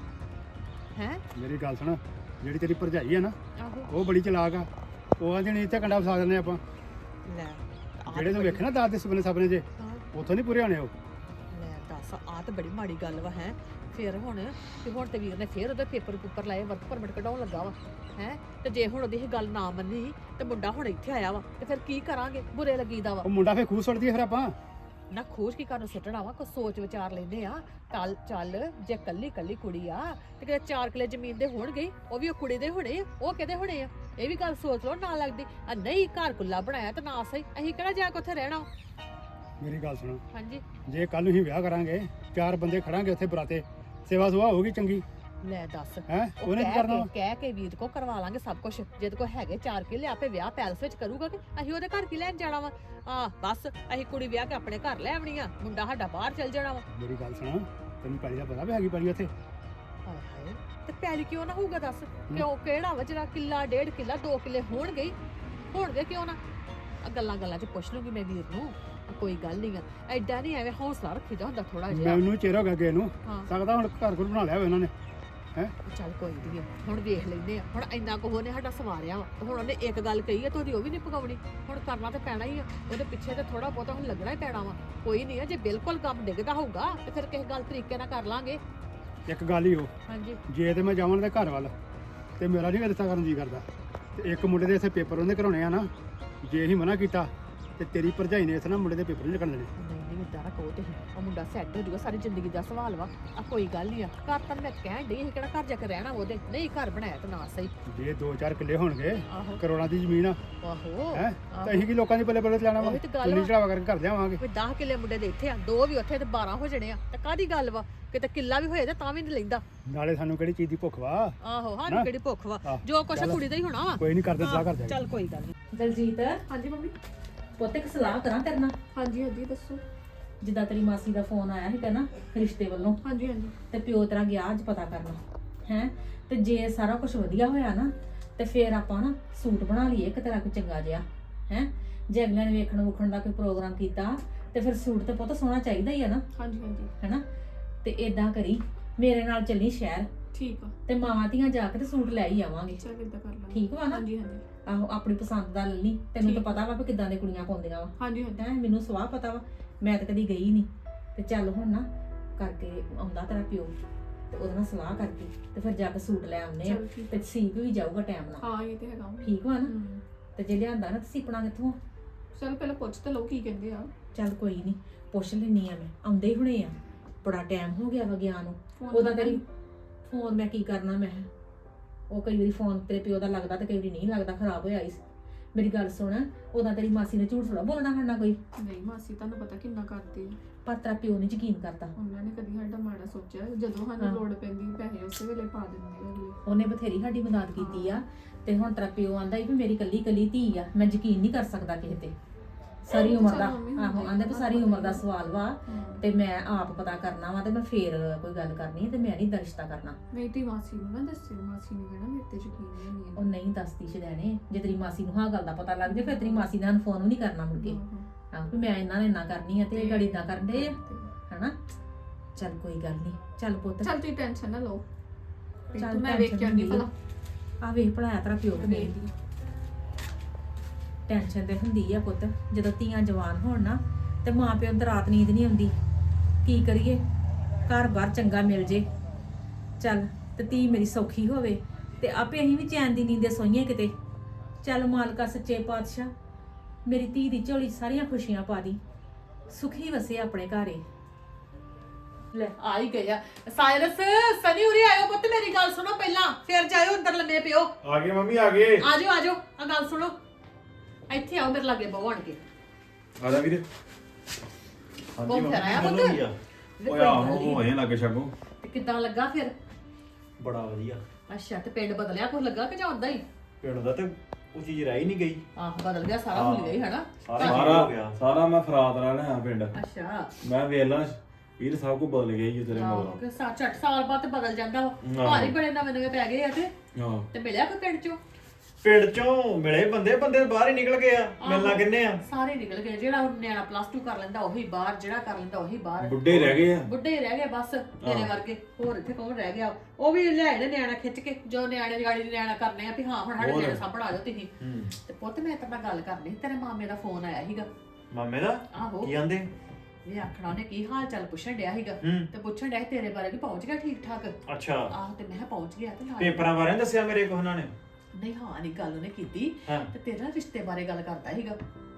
ਹੈ? ਮੇਰੀ ਗੱਲ ਸੁਣ ਜਿਹੜੀ ਤੇਰੀ ਭਰਜਾਈ ਹੈ ਨਾ ਆਹੋ। ਉਹ ਬੜੀ ਚਲਾਕ ਆ। ਉਹ ਆਂਦੇ ਨਹੀਂ ਇੱਥੇ ਕੰਡਾ ਫਸਾ ਦਿੰਦੇ ਆਪਾਂ। ਲੈ ਜਿਹੜੇ ਤੂੰ ਬੜੀ- ਵੇਖੇ ਨਾ ਦਾਦ ਦੇ ਸੁਪਨੇ ਸੁਪਨੇ ਜੇ ਹਾਂ, ਉੱਥੋਂ ਨਹੀਂ ਪੂਰੇ ਹੋਣੇ ਉਹ। ਦੱਸ ਆ ਤਾਂ ਬੜੀ ਮਾੜੀ ਗੱਲ ਵਾ ਹੈ। ਫਿਰ ਹੁਣ ਤੇ ਹੁਣ ਤੇ ਵੀਰ ਨੇ ਫਿਰ ਉਹਦੇ ਪੇਪਰ ਪੂਪਰ ਲਾਏ ਵਰਕ ਪਰਮਿਟ ਕਢਾਉਣ ਲੱਗਾ ਵਾ ਹੈ। ਤੇ ਜੇ ਹੁਣ ਉਹਦੀ ਇਹ ਗੱਲ ਨਾ ਮੰਨੀ ਤੇ ਮੁੰਡਾ ਹੁਣ ਇੱਥੇ ਆਇਆ ਵਾ ਤੇ ਫਿਰ ਕੀ ਕਰਾਂਗੇ? ਬੁਰੇ ਲੱਗੀਦਾ ਵਾ। ਉਹ ਮੁੰਡਾ ਫੇਰ ਖੂਹ ਸੁੱਟਦੀ ਆ ਫਿਰ ਆਪਾਂ? ਨਾ ਖੋਜ ਕੀ ਕਰਨ ਸੁੱਟਣਾ ਵਾ? ਕੋ ਸੋਚ ਵਿਚਾਰ ਲੈਂਦੇ ਆ। ਚੱਲ ਚੱਲ ਜੇ ਕੱਲੀ ਕੱਲੀ ਕੁੜੀ ਆ ਤੇ ਕਿਤੇ ਚਾਰ ਕਿਲੇ ਜ਼ਮੀਨ ਦੇ ਹੋਣਗੇ ਉਹ ਵੀ ਉਹ ਕੁੜੀ ਦੇ ਹੋਣੇ ਆ ਉਹ ਕਿਹਦੇ ਹੋਣੇ ਆ? ਇਹ ਵੀ ਗੱਲ ਸੋਚ ਲਓ ਨਾ ਲੱਗਦੀ। ਆ ਨਹੀਂ ਘਰ ਕੁੱਲਾ ਬਣਾਇਆ ਤਾਂ ਨਾ ਸਹੀ। ਅਸੀਂ ਕਿਹੜਾ ਜਾ ਕੇ ਉੱਥੇ ਰਹਿਣਾ? ਮੇਰੀ ਗੱਲ ਸੁਣੋ। ਹਾਂਜੀ। ਜੇ ਕੱਲ ਨੂੰ ਹੀ ਵਿਆਹ ਕਰਾਂਗੇ ਚਾਰ ਬੰਦੇ ਖੜਾਂਗੇ ਉੱਥੇ ਬਰਾਤੇ ਸੇਵਾ ਸੁਆ ਹੋਊਗੀ ਚੰਗੀ? ਲੈ ਦੱਸ। ਹੈ? ਉਹ ਉਹਨੇ ਕੀ ਕਹਿ ਕਰਨਾ ਕੇ? ਕਹਿ ਕੇ ਵੀਰ ਕੋ ਕਰਵਾ ਲਾਂਗੇ ਸਭ ਕੁਝ ਜਿਹਦੇ ਕੋ ਹੈਗੇ ਚਾਰ ਕਿੱਲੇ ਆਪੇ ਵਿਆਹ ਪੈਲਸ ਵਿੱਚ ਕਰੂਗਾ ਕਿ ਅਸੀਂ ਉਹਦੇ ਘਰ ਕੀ ਲੈਣ ਜਾਣਾ ਵਾ? ਆ ਬਸ ਅਸੀਂ ਕੁੜੀ ਵਿਆਹ ਕੇ ਆਪਣੇ ਘਰ ਲੈ ਆਵਣੀ ਆ। ਮੁੰਡਾ ਸਾਡਾ ਬਾਹਰ ਚਲ ਜਾਣਾ ਵਾ। ਮੇਰੀ ਗੱਲ ਸੁਣੋ ਤੈਨੂੰ ਪਹਿਲੀ ਦਾ ਪਤਾ ਵੀ ਹੈਗੀ ਪੜੀ ਉੱਥੇ? ਹਾਏ ਹਾਏ ਤੇ ਪੈਲੀ ਕਿਉਂ ਨਾ ਹੋਊਗਾ ਦੱਸ? ਕਿਉਂ ਕਿਹੜਾ ਵਾ ਜਿਹੜਾ ਕਿੱਲਾ ਡੇਢ ਕਿੱਲਾ ਦੋ ਕਿੱਲੇ ਹੋਣਗੇ ਹੀ? ਹੋਣਗੇ ਕਿਉਂ ਨਾ? ਗੱਲਾਂ ਗੱਲਾਂ 'ਚ ਪੁੱਛ ਲੂੰਗੀ ਮੈਂ ਵੀਰ ਨੂੰ ਕੋਈ ਗੱਲ ਨਹੀਂ ਆ ਐਡਾ ਨਹੀਂ ਐਵੇਂ ਹੌਸਲਾ ਰੱਖੀਦਾ ਹੁੰਦਾ ਥੋੜਾ ਜਿਹਾ। ਮੈਨੂੰ ਚਿਹਰਾ ਹੋ ਗਿਆ ਨੂੰ ਹਾਂ। ਸਕਦਾ ਹੁਣ ਘਰ ਕੋਲ ਬਣਾ ਲਿਆ ਹੋਇਆ ਉਹਨਾਂ ਨੇ ਚੱਲ ਕੋਈ ਨਹੀਂ ਹੁਣ ਵੇਖ ਲੈਂਦੇ ਆ। ਹੁਣ ਇੰਨਾ ਕੁ ਉਹਨੇ ਸਾਡਾ ਸਵਾਰਿਆ ਵਾ ਤੇ ਹੁਣ ਉਹਨੇ ਇੱਕ ਗੱਲ ਕਹੀ ਆ ਤੁਹਾਡੀ ਉਹ ਵੀ ਨਹੀਂ ਪਕਾਉਣੀ ਹੁਣ ਕਰਨਾ ਤੇ ਪੈਣਾ ਹੀ ਆ ਉਹਦੇ ਪਿੱਛੇ ਤੇ ਥੋੜਾ ਬਹੁਤਾ ਹੁਣ ਲੱਗਣਾ ਹੀ ਪੈਣਾ ਵਾ। ਕੋਈ ਨਹੀਂ ਆ ਜੇ ਬਿਲਕੁਲ ਕੰਮ ਡਿੱਗਦਾ ਹੋਊਗਾ ਤੇ ਫਿਰ ਕਿਸੇ ਗੱਲ ਤਰੀਕੇ ਨਾਲ ਕਰ ਲਾਂਗੇ। ਇੱਕ ਗੱਲ ਹੀ ਉਹ ਹਾਂਜੀ। ਜੇ ਤੇ ਮੈਂ ਜਾਵਾਂ ਤੇ ਘਰ ਵੱਲ ਤੇ ਮੇਰਾ ਨਹੀਂ ਰਿਸ਼ਤਾ ਕਰਨ ਦੀ ਕਰਦਾ। ਤੇ ਇੱਕ ਮੁੰਡੇ ਦੇ ਇੱਥੇ ਪੇਪਰ ਉਹਨੇ ਕਰਾਉਣੇ ਆ ਨਾ ਜੇ ਅਸੀਂ ਮਨਾ ਕੀਤਾ ਤੇ ਤੇਰੀ ਭਰਜਾਈ ਨੇ ਇਸ ਨਾਲ ਮੁੰਡੇ ਦੇ ਪੇਪਰ ਨਹੀਂ ਲੱਗਣ ਕਹੋ ਤੁਸੀਂ ਉਹ ਮੁੰਡਾ ਸੈੱਟ ਹੋ ਜਾਊਗਾ ਸਾਰੀ ਜ਼ਿੰਦਗੀ ਦਾ ਸਵਾਲ ਵਾ। ਆ ਕੋਈ ਗੱਲ ਨਹੀਂ ਆ। ਘਰ ਤਾਂ ਮੈਂ ਕਹਿਣ ਡਈ ਸੀ ਕਿਹੜਾ ਘਰ ਜਾ ਕੇ ਰਹਿਣਾ ਉਹਦੇ। ਨਹੀਂ ਘਰ ਬਣਾਇਆ ਤਾਂ ਨਾ ਸਹੀ। ਜੇ ਦੋ ਚਾਰ ਕਿੱਲੇ ਹੋਣਗੇ ਆਹੋ। ਕਰੋੜਾਂ ਦੀ ਜ਼ਮੀਨ ਆ। ਆਹੋ। ਹੈ? ਤਾਂ ਅਸੀਂ ਕੀ ਲੋਕਾਂ ਦੀ ਬੱਲੇ ਬੱਲੇ ਚਲਾਣਾ ਵਾ? ਉਹੀ ਤੇ ਗੱਲ ਚੁੰਨੀ ਵਾ। ਚੜਾਵਾ ਕਰਕੇ ਘਰ ਜਾਵਾਂਗੇ। ਕੋਈ 10 ਕਿੱਲੇ ਮੁੰਡੇ ਦੇ ਇੱਥੇ ਆ ਦੋ ਵੀ ਉੱਥੇ ਤੇ 12 ਹੋ ਜਣੇ ਆ। ਤੇ ਕਾਦੀ ਗੱਲ ਵਾ? ਕਿਤੇ ਕਿੱਲਾ ਵੀ ਹੋਏ ਤੇ ਤਾਂ ਵੀ ਨਹੀਂ ਲੈਂਦਾ। ਨਾਲੇ ਸਾਨੂੰ ਕਿਹੜੀ ਚੀਜ਼ ਦੀ ਭੁੱਖ ਵਾ? ਆਹੋ? ਸਾਨੂੰ ਕਿਹੜੀ ਭੁੱਖ ਵਾ? ਆਹ, ਜੋ ਕੁਛ ਆ ਚੱਲ। ਕੁੜੀ ਦਾ ਹੀ ਹੋਣਾ ਵਾ। ਕੋਈ ਨਹੀਂ ਕਰਦੇ ਸਲਾਹ ਕਰ ਜਾਗੇ ਚੱਲ ਕੋਈ ਗੱਲ ਨਹੀਂ ਦਲਜੀਤ? ਹਾਂਜੀ ਮੰਮੀ। ਪੁੱਤ ਇੱਕ ਸਲਾਹ ਕਰਾਂ ਤੇਰੇ ਨਾਲ? ਹਾਂਜੀ ਹਾਂਜੀ ਦੱਸੋ। ਜਿੱਦਾਂ ਤੇਰੀ ਮਾਸੀ ਦਾ ਫੋਨ ਆਇਆ ਸੀ ਕਹਿੰਦਾ ਰਿਸ਼ਤੇ ਵੱਲੋਂ। ਹਾਂਜੀ ਹਾਂਜੀ। ਤੇ ਪਿਓ ਤੇਰਾ ਗਿਆ ਅੱਜ ਪਤਾ ਕਰਨਾ ਹੈ? ਤੇ ਜੇ ਸਾਰਾ ਕੁਝ ਵਧੀਆ ਹੋਇਆ ਨਾ ਤੇ ਫੇਰ ਆਪਾਂ ਨਾ ਸੂਟ ਬਣਾ ਲਈਏ ਇੱਕ ਤੇਰਾ ਕੋਈ ਚੰਗਾ ਜਿਹਾ ਹੈ? ਜੇ ਅਗਲੇ ਨੇ ਵੇਖਣ ਵੁਖਣ ਦਾ ਕੋਈ ਪ੍ਰੋਗਰਾਮ ਕੀਤਾ ਤੇ ਫਿਰ ਸੂਟ ਤੇ ਪੁੱਤ ਸੋਹਣਾ ਚਾਹੀਦਾ ਹੀ ਆ ਨਾ। ਹਾਂਜੀ ਹਾਂਜੀ। ਹੈਨਾ? ਤੇ ਇਦਾਂ ਕਰੀ ਮੇਰੇ ਨਾਲ ਚੱਲੀ ਸ਼ਹਿਰ। ਠੀਕ ਆ। ਤੇ ਮਾਵਾਂ ਧੀਆਂ ਜਾ ਕੇ ਤੇ ਸੂਟ ਲੈ ਹੀ ਆਵਾਂਗੇ। ਚੱਲ ਇਦਾਂ ਕਰ ਲਾਂਗੇ। ਠੀਕ ਵਾ ਨਾ? ਹਾਂਜੀ ਹਾਂਜੀ। ਆਹੋ ਆਪਣੀ ਪਸੰਦ ਦਾ ਲੈ ਲਈ। ਤੈਨੂੰ ਤਾਂ। ਪਤਾ ਵਾ ਵੀ ਕਿੱਦਾਂ ਦੇ ਕੁੜੀਆਂ ਪਾਉਂਦੀਆਂ ਵਾ। ਹਾਂਜੀ ਹਾਂਜੀ। ਹੈ? ਮੈਨੂੰ ਸਵਾਹ ਪਤਾ ਵਾ। ਮੈਂ ਤਾਂ ਕਦੀ ਗਈ ਨਹੀਂ ਤੇ ਚੱਲ ਹੁਣ ਨਾ ਕਰਕੇ ਆਉਂਦਾ ਤੇਰਾ ਪਿਓ। ਤੇ ਉਹਦੇ ਨਾਲ ਸਲਾਹ ਕਰਕੇ ਤੇ ਫਿਰ ਜਾ ਕੇ ਸੂਟ ਲੈ ਆਉਨੇ ਆ। ਚੱਲ ਠੀਕ ਤੇ ਸੀਪ ਵੀ ਜਾਊਗਾ ਟਾਈਮ ਨਾਲ। ਹਾਂ ਇਹ ਤੇ ਹੈਗਾ ਠੀਕ ਵਾ ਨਾ? ਹਮ। ਤੇ ਜੇ ਲਿਆਂਦਾ ਨਾ ਤੇ ਸੀਪਣਾ ਕਿੱਥੋਂ? ਚੱਲ ਪਹਿਲਾਂ ਪੁੱਛ ਤਾਂ ਲਓ ਕੀ ਕਹਿੰਦੇ ਆ। ਚੱਲ ਕੋਈ ਨਹੀਂ ਪੁੱਛ ਲੈਣੀ ਆ ਮੈਂ। ਆਉਂਦੇ ਹੀ ਹੁਣੇ ਆ। ਬੜਾ ਟਾਈਮ ਹੋ ਗਿਆ ਵਾ ਗਿਆ ਨੂੰ। ਫੋਨ ਉਹਦਾ ਕਰਨਾ ਤੇਰੀ ਫੋਨ ਮੈਂ ਕੀ ਕਰਨਾ ਮੈਂ। ਉਹ ਕਈ ਵਾਰੀ ਫੋਨ ਤੇਰੇ ਪਿਓ ਦਾ ਲੱਗਦਾ ਤੇ ਕਈ ਵਾਰੀ ਨਹੀਂ ਲੱਗਦਾ ਖਰਾਬ ਹੋਇਆ ਇਸ। ਮੇਰੀ ਗੱਲ ਸੁਣ ਉਹਦਾ ਤੇਰੀ ਮਾਸੀ ਨੇ ਝੂਠ ਥੋੜਾ ਬੋਲਣਾ ਖੜਨਾ ਕੋਈ। ਨਹੀਂ ਮਾਸੀ ਤੁਹਾਨੂੰ ਪਤਾ ਕਿੰਨਾ ਕਰਦੀ ਆ। ਪਰ ਤੇਰਾ ਪਿਓ ਨਹੀਂ ਯਕੀਨ ਕਰਦਾ। ਉਹਨਾਂ ਨੇ ਕਦੀ ਸਾਡਾ ਮਾੜਾ ਸੋਚਿਆ ਜਦੋਂ ਹਾਂ। ਸਾਨੂੰ ਲੋੜ ਪੈਂਦੀ ਪੈਸੇ ਉਸੇ ਵੇਲੇ ਪਾ ਦਿੰਦੇ ਆ ਅਗਲੇ। ਉਹਨੇ ਬਥੇਰੀ ਸਾਡੀ ਮਦਦ ਕੀਤੀ ਆ ਤੇ ਹੁਣ ਤੇਰਾ ਪਿਓ ਆਂਦਾ ਵੀ ਮੇਰੀ ਕੱਲੀ ਕੱਲੀ ਧੀ ਆ ਮੈਂ ਯਕੀਨ ਨਹੀਂ ਕਰ ਸਕਦਾ ਕਿਸੇ ਤੇ। ਸਾਰੀ ਉਮਰ ਦਾ ਚਲੋ ਮੰਮੀ, ਹੁਣ ਆਹੋ ਆਂਦਾ ਵੀ ਸਾਰੀ ਉਮਰ ਦਾ ਸਵਾਲ ਵਾ। ਹਾਂ। ਤੇ ਮੈਂ ਆਪ ਪਤਾ ਕਰਨਾ ਵਾ ਤੇ ਮੈਂ ਫੇਰ ਕੋਈ ਗੱਲ ਕਰਨੀ ਤੇ ਮੈਂ ਨਹੀਂ ਦਾ ਰਿਸ਼ਤਾ ਕਰਨਾ। ਨਹੀਂ ਤੇ ਮਾਸੀ ਨੂੰ ਨਾ ਦੱਸਿਓ ਮਾਸੀ ਨੇ ਕਹਿਣਾ ਮੇਰੇ ਤੇ ਯਕੀਨ ਨਹੀਂ ਨਹੀਂ ਉਹ ਨਹੀਂ ਦੱਸਦੀ ਛਦੈਣੇ ਜੇ ਤੇਰੀ ਮਾਸੀ ਨੂੰ ਹਾਂ ਗੱਲ ਦਾ ਪਤਾ ਲੱਗ ਜੇ ਫਿਰ ਤੇਰੀ ਮਾਸੀ ਨੇ ਫੋਨ ਵੀ ਨਹੀਂ ਕਰਨਾ ਮੁੜ ਕੇ। ਆਹ ਵੀ ਮੈਂ ਇਹਨਾਂ ਨੇ ਇੰਨਾ ਕਰਨੀ ਆ ਤੇ ਇਹ ਗੜੀ ਇਦਾਂ ਕਰਦੇ ਆ। ਹਨਾ? ਚੱਲ ਕੋਈ ਗੱਲ ਨਹੀਂ ਚੱਲ ਪੁੱਤ। ਚੱਲ ਤੁਸੀਂ ਟੈਨਸ਼ਨ ਨਾ ਲਓ। ਚੱਲ ਮੈਂ ਵੇਖ ਕੇ ਆਉਂਦੀ। ਭਲਾ। ਆ ਵੇਖ ਭਲਾਇਆ ਤੇਰਾ ਪਿਓ ਨਹੀਂ ਵੇਖਦੀ ਟੈਨਸ਼ਨ ਤੇ ਹੁੰਦੀ ਆ ਪੁੱਤ ਜਦੋਂ ਧੀਆਂ ਜਵਾਨ ਹੋਣ ਨਾ ਤੇ ਮਾਂ ਪਿਓ ਨੂੰ ਤਾਂ ਰਾਤ ਨੀਂਦ ਨਹੀਂ ਆਉਂਦੀ। ਕੀ ਕਰੀਏ? ਘਰ ਬਾਰ ਚੰਗਾ ਮਿਲ ਜੇ। ਚੱਲ ਤੇ ਧੀ ਮੇਰੀ ਸੌਖੀ ਹੋਵੇ ਤੇ ਆਪੇ ਅਸੀਂ ਵੀ ਚੈਨ ਦੀ ਨੀਂਦੇ ਸੋਈਏ ਕਿਤੇ। ਚੱਲ ਮਾਲਕਾ ਸੱਚੇ ਪਾਤਸ਼ਾਹ ਮੇਰੀ ਧੀ ਦੀ ਝੋਲੀ 'ਚ ਸਾਰੀਆਂ ਖੁਸ਼ੀਆਂ ਪਾ ਦੀ। ਸੁਖੀ ਵਸੇ ਆਪਣੇ ਘਰੇ। ਲੈ ਆ ਹੀ ਗਿਆ ਸਾਇਰਸ ਸਨੀ ਉਰੇ ਆਇਓ ਪੁੱਤ ਮੇਰੀ ਗੱਲ ਸੁਣੋ ਪਹਿਲਾਂ। ਫਿਰ ਜਾਇਓ ਅੰਦਰ ਲੰਮੇ ਪਿਓ। ਆ ਗਏ ਮੰਮੀ ਆ ਗਏ। ਆਜੋ ਆਜੋ ਆ ਗੱਲ ਸੁਣੋ। ਇੱਥੇ ਆਓ ਮੇਰੇ ਲਾਗੇ ਬਹੁ ਆਣ ਕੇ। ਆ ਜਾ ਵੀਰੇ। ਉਹ ਫਿਰ ਆਇਆ ਪੁੱਤ? ਓਏ ਆਹੋ ਹੋਏ ਲੱਗੇ ਛੱਗੋ ਤੇ ਕਿੱਦਾਂ ਲੱਗਾ ਫਿਰ? ਬੜਾ ਵਧੀਆ। ਅੱਛਾ ਤੇ ਪਿੰਡ ਬਦਲਿਆ ਕੁਝ ਲੱਗਾ ਕਿ ਜਾਂ ਉਦਾਂ ਹੀ? ਪਿੰਡ ਦਾ ਤੇ ਉਹ ਚੀਜ਼ ਰਹਿ ਹੀ ਨਹੀਂ ਗਈ। ਆਹ ਬਦਲ ਗਿਆ ਸਾਰਾ ਭੁੱਲ ਗਈ ਹਨਾ? ਸਾਰਾ ਸਾਰਾ ਮੈਂ ਫਰਾਦ ਰਹਿਣਾ ਹਾਂ ਪਿੰਡ। ਅੱਛਾ। ਮੈਂ ਵੇਲਾ ਵੀਰ ਸਾਹਿਬ ਕੋ ਬਦਲ ਗਿਆ ਜੀ ਤੇਰੇ ਮਗਰੋਂ ਕਿ ਸਾ ਝੱਟ ਸਾਲ ਬਾਅਦ ਤੇ ਬਦਲ ਜਾਂਦਾ ਵਾ। ਭਾਰੀ ਬੜੇ ਨਵੇਂ ਨਵੇਂ ਪੈ ਗਏ ਆ ਤੇ। ਹਾਂ। ਤੇ ਮਿਲਿਆ ਕੋਈ ਪਿੰਡ ਚੋਂ? ਪਿੰਡ ਚੋਂ ਮਿਲੇ ਬੰਦੇ ਬੰਦੇ ਬਾਹਰ ਹੀ ਨਿਕਲ ਗਏ ਆ। ਮਿਲਣਾ ਕਿੰਨੇ ਆ? ਸਾਰੇ ਨਿਕਲ ਗਏ ਜਿਹੜਾ ਹੁਣ ਨਿਆਣਾ ਪਲੱਸ 2 ਕਰ ਲੈਂਦਾ ਉਹੀ ਬਾਹਰ ਜਿਹੜਾ ਕਰ ਲੈਂਦਾ ਉਹੀ ਬਾਹਰ। ਬੁੱਢੇ ਰਹਿ ਗਏ ਆ। ਬੁੱਢੇ ਰਹਿ ਗਏ ਬਸ ਤੇਰੇ ਵਰਗੇ। ਹੋਰ ਇੱਥੇ ਕੌਣ ਰਹਿ ਗਿਆ? ਉਹ ਵੀ ਲਿਆਏ ਨੇ ਨਿਆਣਾ ਖਿੱਚ ਕੇ ਜੋ ਨਿਆਣੇ ਦੀ ਗਾੜੀ ਦੀ ਨਿਆਣਾ ਕਰਨੇ ਆ ਵੀ ਹਾਂ ਹੁਣ ਸਾਡੇ। ਨਿਆਣੇ ਸਾਂਭਣ ਆ ਜਾਓ ਤੁਸੀਂ। ਤੇ ਪੁੱਤ ਮੈਂ ਤੇਰੇ ਨਾਲ ਗੱਲ ਕਰਨੀ ਸੀ, ਤੇਰੇ ਮਾਮੇ ਦਾ ਫੋਨ ਆਇਆ ਸੀਗਾ। ਮਾਮੇ ਦਾ? ਆਹੋ। ਕੀ ਆਂਦੇ? ਇਹ ਆਖਣਾ ਉਹਨੇ ਕੀ ਹਾਲ ਚਾਲ ਪੁੱਛਣ ਡਿਆ ਸੀਗਾ। ਤੇ ਪੁੱਛਣ ਡਿਆ ਤੇਰੇ ਬਾਰੇ ਵੀ ਪਹੁੰਚ ਗਿਆ ਠੀਕ ਠਾਕ ਅੱਛਾ। ਆਹੋ ਤੇ ਮੈਂ ਕਿਹਾ ਪਹੁੰਚ ਗਿਆ ਤੇ ਪੇਪਰਾਂ ਬਾਰੇ ਦੱਸਿਆ ਮੇਰੇ ਕੋ ਉਹਨਾਂ ਨੇ? ਨਹੀਂ ਹਾਂ ਨਹੀਂ ਗੱਲ ਉਹਨੇ ਕੀਤੀ। ਹਾਂ। ਤੇ ਤੇਰਾ ਰਿਸ਼ਤੇ ਬਾਰੇ ਗੱਲ ਕਰਦਾ ਸੀਗਾ।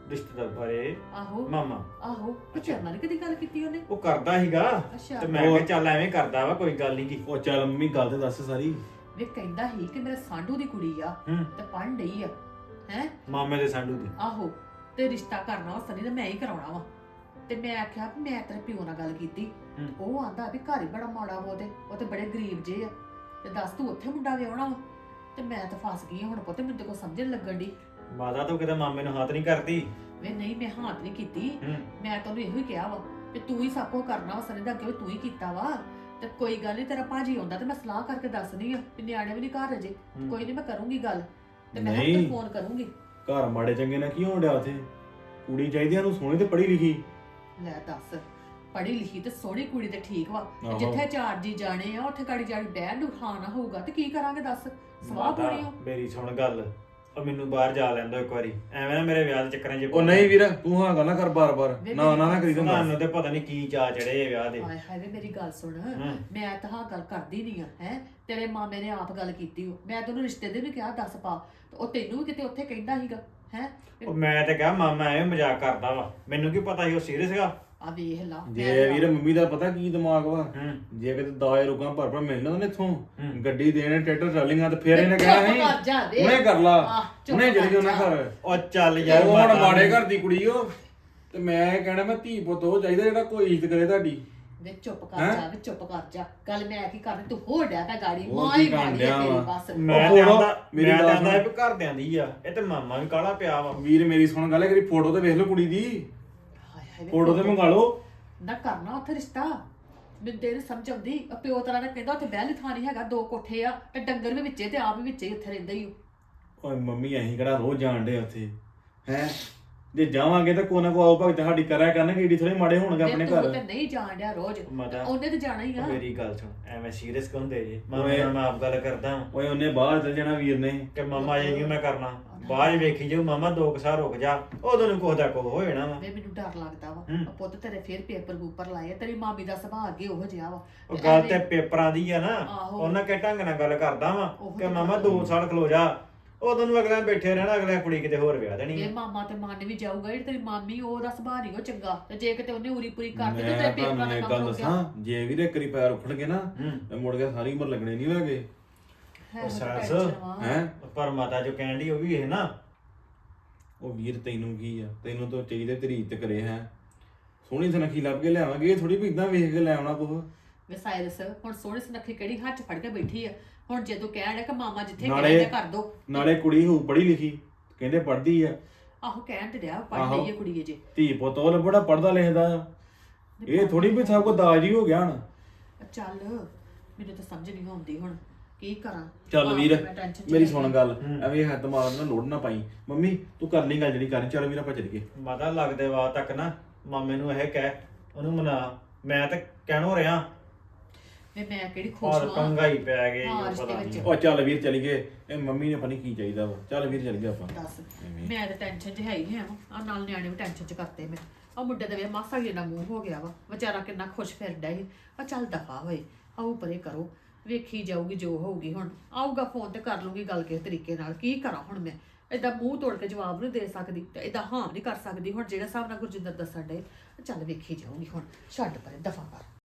ਰਿਸ਼ਤੇਦਾਰ ਬਾਰੇ? ਆਹੋ। ਮਾਮਾ। ਆਹੋ। ਤੇ ਚਰਨਾ ਨੇ ਕਦੀ ਗੱਲ ਕੀਤੀ ਉਹਨੇ? ਉਹ ਕਰਦਾ ਸੀਗਾ। ਅੱਛਾ। ਤੇ ਮੈਂ ਕਿਹਾ ਚੱਲ ਐਵੇਂ ਕਰਦਾ ਵਾ ਕੋਈ ਗੱਲ ਨਹੀਂ ਕੀ। ਉਹ ਚੱਲ ਮੰਮੀ ਗੱਲ ਤੇ ਦੱਸ ਸਾਰੀ। ਵੇ ਕਹਿੰਦਾ ਸੀ ਕਿ ਮੇਰੇ ਸਾਂਢੂ ਦੀ ਕੁੜੀ ਆ ਹੂੰ। ਤੇ ਪੜ੍ਹਨ ਡਈ ਆ। ਹੈ? ਮਾਮੇ ਦੇ ਸੰਡੂ ਦੀ। ਆਹੋ। ਤੇ ਰਿਸ਼ਤਾ ਕਰਨਾ ਵਾ ਸਨੀ ਤੇ ਮੈਂ ਹੀ ਕਰਾਉਣਾ ਵਾ। ਤੇ ਮੈਂ ਆਖਿਆ ਵੀ ਮੈਂ ਤੇਰੇ ਪਿਓ ਨਾਲ ਗੱਲ ਕੀਤੀ। ਹੂੰ। ਉਹ ਆਂਦਾ ਵੀ ਘਰ ਹੀ ਬੜਾ ਮਾੜਾ ਵਾ ਉਹਦੇ। ਉਹ ਤੇ ਬੜੇ ਗਰੀਬ ਜੇ ਆ। ਤੇ ਦੱਸ ਤੂੰ ਉੱਥੇ ਮੁੰਡਾ ਵਿਆਹਣਾ ਵਾ? ਤੇ ਮੈਂ ਤਾਂ ਫਸ ਗਈ ਹੁਣ ਪੁੱਤ ਮੈਨੂੰ ਤੇ ਕੋਈ ਸਮਝ ਨੀ ਲੱਗਣ ਦੀ ਮਾਤਾ ਤੂੰ ਕਿਤੇ ਮਾਮੇ ਨੂੰ ਹੱਥ ਨਹੀਂ ਕਰਦੀ। ਵੇ ਨਹੀਂ ਮੈਂ ਹਾथ ਨਹੀਂ ਕੀਤੀ। ਹੂੰ। ਮੈਂ ਤੈਨੂੰ ਇਹੋ ਹੀ ਕਿਹਾ ਵਾ ਕਿ ਤੂੰ ਹੀ ਸਭ ਕੁਝ ਕਰਨਾ ਵਾ ਸਨੀ ਦਾ ਅੱਗੇ ਵੀ ਤੂੰ ਹੀ ਕੀਤਾ ਵਾ। ਤੇ ਕੋਈ ਗੱਲ ਨਹੀਂ ਤੇਰਾ ਭਾਜੀ ਆਉਂਦਾ ਤੇ ਮੈਂ ਸਲਾਹ ਕਰਕੇ ਦੱਸਣੀ ਆ ਵੀ ਨਿਆਣੇ ਵੀ ਨਹੀਂ ਘਰ ਅਜੇ। ਹੂੰ। ਕੋਈ ਨਹੀਂ ਮੈਂ ਕਰੂੰਗੀ ਗੱਲ। ਤੇ ਮੈਂ ਨਹੀਂ। ਤੈਨੂੰ ਫੋਨ ਕਰੂੰਗੀ। ਘਰ ਮਾੜੇ ਚੰਗੇ ਨਾਲ ਕੀ ਹੋਣ ਡਿਆ ਉੱਥੇ? ਕੁੜੀ ਚਾਹੀਦੀ ਆ ਨੂੰ ਸੋਹਣੀ ਤੇ ਪੜ੍ਹੀ ਲਿਖੀ। ਲੈ ਦੱਸ ਪੜ੍ਹੀ ਲਿਖੀ ਤੇ ਸੋਹਣੀ ਕੁੜੀ ਤੇ ਠੀਕ ਵਾ। ਆਹੋ। ਜਿੱਥੇ ਚਾਰ ਜੀ ਜਾਣੇ ਆ ਉੱਥੇ ਗਾੜੀ ਜਾੜੀ ਬਹਿਣ ਨੂੰ ਖਾਣਾ ਹੋਊਗਾ ਤੇ ਕੀ ਕਰਾਂਗੇ ਦੱਸ? ਸਵਾਹ ਮਾਤਾ ਪਾਉਣੀ ਆ ਮੇਰੀ ਸੁਣ ਗੱਲ। ਉਹ ਮੈਨੂੰ ਬਾਹਰ ਜਾ ਲੈਂਦਾ ਇੱਕ ਵਾਰੀ। ਐਵੇਂ ਨਾ ਮੇਰੇ ਵਿਆਹ ਦੇ ਚੱਕਰਾਂ 'ਚ ਉਹ ਨਹੀਂ ਵੀਰ ਤੂੰ ਹਾਂ ਗੱਲ ਨਾ ਕਰ ਬਾਰ-ਬਾਰ। ਨਾ ਨਾ ਨਾ ਕਰੀ ਤੂੰ ਤੁਹਾਨੂੰ ਤੇ ਪਤਾ ਨਹੀਂ ਕੀ ਚਾ ਚੜੇ ਵਿਆਹ ਦੇ। ਹਾਏ ਹਾਏ ਵੇ ਮੇਰੀ ਗੱਲ ਸੁਣ। ਹੂੰ। ਮੈਂ ਤਾਂ ਹਾਂ ਗੱਲ ਕਰਦੀ ਨਹੀਂ ਆ ਹੈ। ਤੇਰੇ ਮਾਮੇ ਨੇ ਆਪ ਗੱਲ ਕੀਤੀ ਓ। ਮੈਂ ਤੈਨੂੰ ਰਿਸ਼ਤੇ ਦੇ ਵੀ ਕਿਹਾ ਦੱਸ ਪਾ। ਤੇ ਉਹ ਤੈਨੂੰ ਵੀ ਕਿਤੇ ਉੱਥੇ ਕਹਿੰਦਾ ਸੀਗਾ ਹੈ। ਉਹ ਮੈਂ ਤੇ ਕਿਹਾ ਮਾਮਾ ਐਵੇਂ ਮਜ਼ਾਕ ਕਰਦਾ ਵਾ। ਮੈਨੂੰ ਕੀ ਪਤਾ ਸੀ ਉਹ ਸੀਰੀਅਸ ਹੈਗਾ ਆ ਵੇਖ ਲਾ ਮੈਂ ਜੇ ਵੀਰ ਮੰਮੀ ਦਾ ਪਤਾ ਕੀ ਦਿਮਾਗ ਵਾ? ਜੇ ਕਿਤੇ ਦਾਏ ਰੁਕਾਂ ਭਰ ਭਰ ਮਿਲਣਾ ਉਹਨੇ ਇੱਥੋਂ। ਗੱਡੀ ਦੇਣੇ ਟਰੈਕਟਰ ਟਰਾਲੀਆਂ ਤੇ ਫੇਰ ਇਹਨੇ ਕਹਿਣਾ। ਨਹੀਂ ਉਹਨੇ ਕਰ ਲਾ। ਉਹਨੇ ਜਿਹੜੀ ਉਹਨਾਂ। ਘਰ। ਉਹ ਚੱਲ ਯਾਰ ਉਹ ਹੁਣ ਮਾੜੇ ਘਰ ਦੀ ਕੁੜੀ ਉਹ ਤੇ ਮੈਂ ਕਹਿਣਾ ਮੈਂ ਧੀ ਪੁੱਤ ਉਹ ਚਾਹੀਦਾ ਜਿਹੜਾ ਕੋਈ ਇੱਜ਼ਤ ਕਰੇ ਤੁਹਾਡੀ। ਵੇ ਚੁੱਪ ਕਰ? ਜਾ ਵੇ ਚੁੱਪ ਕਰ ਜਾ। ਗੱਲ ਮੈਂ ਕੀ ਕਰਨੀ ਤੂੰ ਹੋ ਡਿਆ ਤਾਂ ਗਾੜੀ ਉਹ ਮਾਂ ਕੀ ਹੀ ਕਰਨ ਮਾੜੀ ਡਿਆ ਹੈ ਤੇਰੀ ਵਾ? ਬਸ ਮੈਂ ਤੇ ਆਂਦਾ ਮੇਰੀ ਤੇ ਸੁਣ। ਵੀ ਘਰਦਿਆਂ ਦੀ ਆ ਇਹ ਤੇ ਮਾਮਾ ਵੀ ਕਾਲਾ ਪਿਆ ਵਾ। ਵੀਰ ਮੇਰੀ ਸੁਣ ਗੱਲ ਹੈ ਕਿ ਫੋਟੋ ਤੇ ਵੇਖ ਲਓ ਕੁੜੀ ਦੀ। ਫੋਟੋ ਤੇ ਮੰਗਾ ਲਓ। ਨਾ ਕਰਨਾ ਉੱਥੇ ਰਿਸ਼ਤਾ। ਮੈਨੂੰ ਤੇਰੇ ਸਮਝ ਆਉਂਦੀ। ਉਹ ਪਿਓ ਤਰਾ ਨੇ ਕਹਿੰਦਾ ਉੱਥੇ ਬਹਿਲੀ ਥਾਂ ਨਹੀਂ ਹੈਗਾ ਦੋ ਕੋਠੇ ਆ ਤੇ ਡੰਗਰ ਵੀ ਵਿੱਚੇ ਤੇ ਆਪ ਵੀ ਵਿੱਚੇ ਹੀ ਉੱਥੇ ਰਹਿੰਦਾ ਹੀ। ਉਹ ਓਏ ਮੰਮੀ ਅਸੀਂ ਕਿਹੜਾ ਰੋਜ਼ ਜਾਣਦੇ ਉੱਥੇ? ਹੈ? ਜੇ ਜਾਵਾਂਗੇ ਤਾਂ ਕੋਈ ਨਾ ਕੋਈ ਆਓ ਭਗਤ ਸਾਡੀ ਕਰਿਆ ਕਰਨਗੇ ਏਡੀ ਥੋੜੇ ਮਾੜੇ ਹੋਣਗੇ ਆਪਣੇ ਤੇ ਤੂੰ ਘਰ। ਤੇ ਨਹੀਂ ਜਾਣ ਡਿਆ ਰੋਜ਼ ਮਾਤਾ ਉਹਨੇ ਤੇ ਜਾਣਾ ਹੀ ਆ। ਮੇਰੀ ਗੱਲ ਸੁਣ ਐਵੇਂ ਸੀਰੀਅਸ ਕਿਉਂ ਹੁੰਦੇ ਜੇ? ਮਾਮੇ ਓਏ। ਨਾਲ ਮੈਂ ਆਪ ਗੱਲ ਕਰਦਾ ਵਾਂ। ਓਏ ਉਹਨੇ ਬਾਹਰ ਚਲ ਜਾਣਾ ਵੀਰ ਨੇ। ਕਿ ਮਾਮਾ ਜੀ ਮੈਂ ਕਰਨਾ? ਬਾਹਰ ਵੇਖੀ ਜਾਊ ਮਾਮਾ ਦੋ ਕੁ ਸਾਲ ਰੁਕ ਜਾ। ਉਦੋਂ ਨੂੰ ਕੋਹ ਦਾ ਕੋਹ ਹੋ ਜਾਣਾ ਵਾ। ਵੇ ਮੈਨੂੰ ਡਰ ਲੱਗਦਾ ਵਾ। ਹੂੰ। ਪੁੱਤ ਤੇਰੇ ਫੇਰ ਪੇਪਰ ਪੂਪਰ ਲਾਏ ਆ, ਤੇਰੀ ਮਾਮੀ ਦਾ ਸੁਭਾਅ ਅੱਗੇ ਉਹੋ ਜਿਹਾ ਵਾ। ਉਹ ਗੱਲ ਤੇ ਐਵੇਂ- ਪੇਪਰਾਂ ਦੀ ਆ ਨਾ। ਆਹੋ। ਉਹਨਾਂ ਕੇ ਢੰਗ ਨਾਲ ਗੱਲ ਕਰਦਾ ਵਾਂ ਕਿ ਮਾਮਾ ਗੱਲ 2 ਹੋਈ। ਸਾਲ ਖਲੋ ਜਾ। ਉਦੋਂ ਨੂੰ ਅਗਲਾ ਬੈਠੇ ਰਹਿਣਾ ਅਗਲਾ ਕੁੜੀ ਕਿਤੇ ਹੋਰ ਵਿਆਹ ਦੇਣੀ ਇਹ ਮਾਮਾ ਤੇ ਮੰਨ ਵੀ ਜਾਊਗਾ ਜਿਹੜੀ ਤੇਰੀ ਮਾਮੀ ਉਹਦਾ ਸੁਭਾਅ ਨਹੀਂ ਉਹ ਚੰਗਾ। ਤੇ ਜੇ ਕਿਤੇ ਉਹਨੇ ਉਰੀ ਪੂਰੀ ਕਰਤੀ ਤੇ ਤੇਰੇ ਮੈਂ ਪੇਪਰਾਂ ਤੁਹਾਨੂੰ ਦਾ ਇੱਕ ਕੰਮ ਗੱਲ ਹੋ ਗਿਆ। ਦੱਸਾਂ ਜੇ ਵੀਰੇ ਕਰੀ ਪੈਰ ਉਖੜਗੇ ਨਾ ਹੂੰ। ਤੇ ਮੁੜ ਕੇ ਸਾਰੀ ਉਮਰ ਲੱਗਣੇ ਨਹੀਂ ਹੋਗੇ ਹੈ ਉਹ ਤਾਂ ਸੱਸ, tension ਵਾ। ਹੈ? ਪਰ ਮਾਤਾ ਜੋ ਕਹਿਣ ਦੀ ਉਹ ਵੀ ਇਹ ਨਾ। ਉਹ ਵੀਰ ਤੈਨੂੰ ਕੀ ਆ? ਤੈਨੂੰ ਤਾਂ ਚਾਹੀਦਾ ਤੇਰੀ ਇੱਜ਼ਤ ਕਰੇ ਹੈ। ਸੋਹਣੀ ਸੁਨੱਖੀ ਲੱਭ ਕੇ ਲਿਆਵਾਂਗੇ ਇਹ ਥੋੜੀ ਵੀ ਇਦਾਂ ਵੇਖ ਕੇ ਲੈ ਆਉਣਾ ਕੁਛ। ਵੇ ਸਾਇਰਸ ਹੁਣ ਸੋਹਣੀ ਸੁਨੱਖੀ ਕਿਹੜੀ ਹੱਥ 'ਚ ਫੜ ਕੇ ਬੈਠੀ ਆ? ਹੁਣ ਜੇ ਤੂੰ ਕਹਿਣ ਡਿਆ ਕਿ ਮਾਮਾ ਜਿੱਥੇ ਨਾਲੇ- ਕਹਿੰਦੇ ਕਰ ਦੋ। ਨਾਲੇ ਕੁੜੀ ਹੋਊ ਪੜ੍ਹੀ ਲਿਖੀ ਕਹਿੰਦੇ ਪੜ੍ਹਦੀ ਆ। ਆਹੋ ਕਹਿਣ ਤੇ ਡਿਆ ਪੜ ਆਹੋ। ਲਈ ਕੁੜੀ ਜੇ ਧੀ ਪੁੱਤ ਉਹ ਲੱਭੜਾ ਪੜਦਾ ਲਿਖਦਾ। ਆ ਇਹ ਥੋੜੀ ਵੀ ਸਭ ਕੋ ਦਾਜ ਹੀ ਹੋ ਗਿਆ ਹਣ। ਚੱਲ ਮੈਨੂੰ ਤਾਂ ਸਮਝ ਨਹੀਂ ਆਉਂਦੀ ਹੁਣ ਕੀ ਕਰਾਂ? ਚੱਲ ਆਪ ਵੀਰ ਤੇ ਮੈਂ tension 'ਚ ਮੇਰੀ ਸੁਣ। ਗੱਲ। ਹੂੰ। ਐਵੇਂ ਹੱਥ ਮਾਰਨ ਨਾਲ ਲੋੜ ਨਾ ਪਾਈ। ਮੰਮੀ ਤੂੰ ਕਰ ਲਈ ਗੱਲ ਜਿਹੜੀ ਕਰਨੀ ਚੱਲ ਵੀਰ ਆਪਾਂ ਚੱਲੀਏ। ਮਾਤਾ ਲੱਗਦੇ ਵਾ ਤੱਕ ਨਾ ਮਾਮੇ ਨੂੰ ਇਹ ਕਹਿ ਉਹਨੂੰ ਮਨਾ। ਮੈਂ ਤਾਂ ਕਹਿਣੋ ਰਿਹਾ ਵੇ ਮੈਂ ਕਿਹੜੀ ਖੁਸ਼ ਔਰ ਹਾਂ। ਪੰਗਾ ਹੀ ਪੈ ਗਏ ਹਾਂ, ਉਹ ਰਿਸ਼ਤੇ ਪਤਾ ਵਿੱਚ। ਨਹੀਂ ਉਹ ਚੱਲ ਵੀਰ ਚੱਲੀਏ ਇਹ ਮੰਮੀ ਨੇ ਪਤਾ ਨੀ ਕੀ ਚਾਹੀਦਾ ਵਾ। ਚੱਲ ਵੀਰ ਚੱਲ ਗਿਆ ਆਪਾਂ। ਦੱਸ। ਐਵੇਂ। ਮੈਂ ਤਾਂ ਟੈਨਸ਼ਨ 'ਚ ਹੈ ਹੀ ਨਹੀਂ ਆ। ਨਾਲ ਨਿਆਣੇ ਵੀ ਟੈਨਸ਼ਨ 'ਚ ਕਰਤੇ ਮੈਂ ਆ ਮੁੰਡੇ ਦਾ ਵੇ ਮਾਸਾ ਜਿਹਾ ਮੂੰਹ ਹੋ ਗਿਆ ਵਾ। ਵਿਚਾਰਾ ਕਿੰਨਾ ਖੁਸ਼ ਫਿਰਦਾ ਸੀ। ਆ ਚੱਲ ਦਫਾ ਹੋਏ। ਆਓ ਪਰੇ ਕਰੋ। ਵੇਖੀ ਜਾਊਗੀ ਜੋ ਹੋਊਗੀ ਹੁਣ। ਆਊਗਾ ਫੋਨ ਤੇ ਕਰ ਲੂੰਗੀ ਗੱਲ ਕਿਸ ਤਰੀਕੇ ਨਾਲ। ਕੀ ਕਰਾਂ ਹੁਣ ਮੈਂ? ਏਦਾਂ ਮੂੰਹ ਤੋੜ ਕੇ ਜਵਾਬ ਨਹੀਂ ਦੇ ਸਕਦੀ ਤੇ ਏਦਾਂ ਹਾਂ ਨਹੀਂ ਕਰ ਸਕਦੀ। ਹੁਣ ਜਿਹੜਾ ਹਿਸਾਬ ਨਾਲ ਗੁਰਜਿੰਦਰ ਦੱਸਣ ਡੇ ਚੱਲ ਵੇਖੀ ਜਾਊਗੀ ਹੁਣ। ਛੱਡ ਪਰੇ ਦਫਾ ਕਰ।